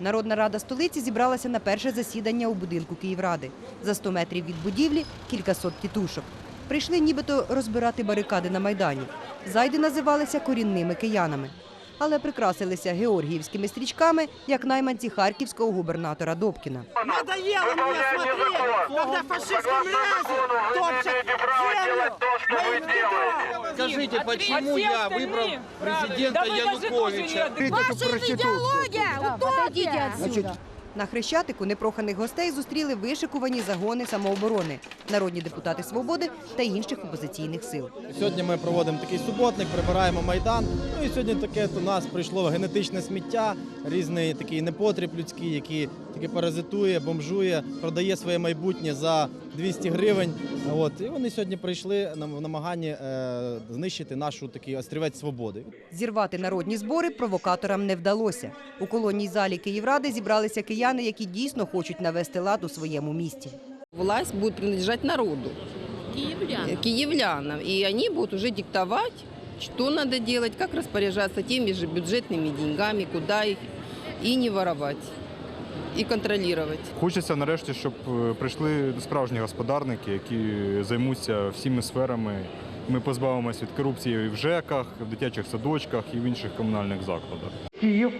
Народна рада столиці зібралася на перше засідання у будинку Київради. За 100 метрів від будівлі кількасот тітушок. Прийшли нібито розбирати барикади на Майдані. Зайди називалися корінними киянами. Але прикрасилися георгіївськими стрічками, як найманці харківського губернатора Добкіна. Надоело мені смотреть, коли фашистские мрази топчать землю. Скажите, почему я выбрал президента Януковича? Ваша идеология, утопия. На Хрещатику непроханих гостей зустріли вишикувані загони самооборони, народні депутати «Свободи» та інших опозиційних сил. Сьогодні ми проводимо такий суботник, прибираємо майдан. Ну і сьогодні таке до нас прийшло генетичне сміття, різний такий непотріб людський, який таки паразитує, бомжує, продає своє майбутнє за 200 гривень. От і вони сьогодні прийшли на в намаганні е, знищити нашу такий острівець свободи. Зірвати народні збори провокаторам не вдалося. У колонній залі Київради зібралися кияни, які дійсно хочуть навести лад у своєму місті. Власть будет принадлежать народу, Киевлян. э, киевлянам. И они будут уже диктовать, что надо делать, как распоряжаться теми же бюджетными деньгами, куда их, и не воровать, и контролировать. Хочеться нарешті, щоб е, прийшли справжні господарники, які займуться всіми сферами. Ми позбавимося від корупції в ЖЕКах, в дитячих садочках і в інших комунальних закладах. Київ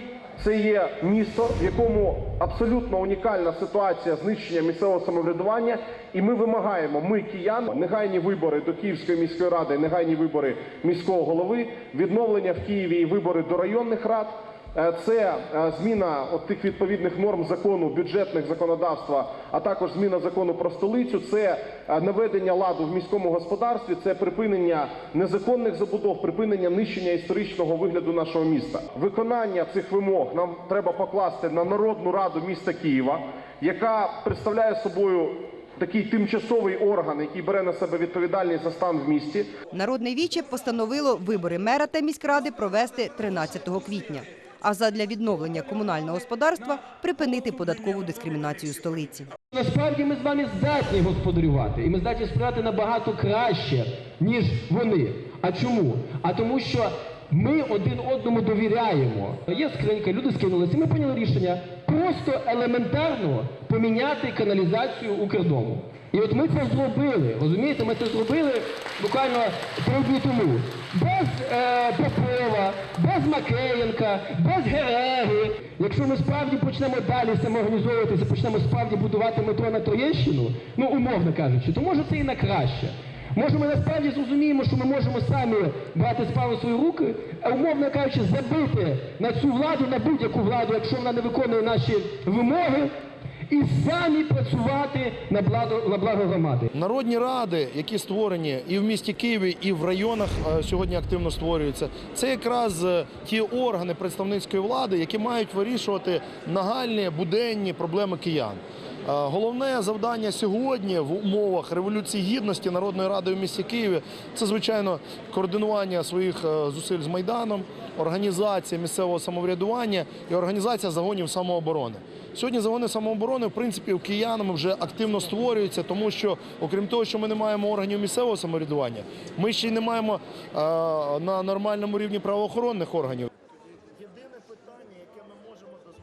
це є місто, в якому абсолютно унікальна ситуація знищення місцевого самоврядування. І ми вимагаємо, ми киян, негайні вибори до Київської міської ради, негайні вибори міського голови, відновлення в Києві і вибори до районних рад. Е, Це е, зміна от тих відповідних норм закону, бюджетних законодавства, а також зміна закону про столицю. Це е, наведення ладу в міському господарстві, це припинення незаконних забудов, припинення нищення історичного вигляду нашого міста. Виконання цих вимог нам треба покласти на Народну раду міста Києва, яка представляє собою такий тимчасовий орган, який бере на себе відповідальність за стан в місті. Народне віче постановило вибори мера та міськради провести 13 квітня. А задля відновлення комунального господарства припинити податкову дискримінацію столиці. Насправді ми з вами здатні господарювати, і ми здатні сприяти набагато краще, ніж вони. А чому? А тому, що ми один одному довіряємо. Є скринька, люди скинулися, ми прийняли рішення просто елементарно поміняти каналізацію Укрдому. І от ми це зробили, розумієте, ми це зробили буквально три дні тому. Без е, Попова, без Макеєнка, без Гереги. Якщо ми справді почнемо далі самоорганізовуватися, почнемо справді будувати метро на Троєщину, ну умовно кажучи, то може це і на краще. Може, ми насправді зрозуміємо, що ми можемо самі брати справу в свої руки, а умовно кажучи, забити на цю владу, на будь-яку владу, якщо вона не виконує наші вимоги, і самі працювати на благо, на благо громади. Народні ради, які створені і в місті Києві, і в районах е, сьогодні активно створюються. Це якраз е, ті органи представницької влади, які мають вирішувати нагальні буденні проблеми киян. Е, Головне завдання сьогодні в умовах революції гідності Народної ради в місті Києві це звичайно координування своїх е, зусиль з майданом, організація місцевого самоврядування і організація загонів самооборони. Сьогодні загони самооборони, в принципі, у киянами вже активно створюються, тому що, окрім того, що ми не маємо органів місцевого самоврядування, ми ще й не маємо е, на нормальному рівні правоохоронних органів.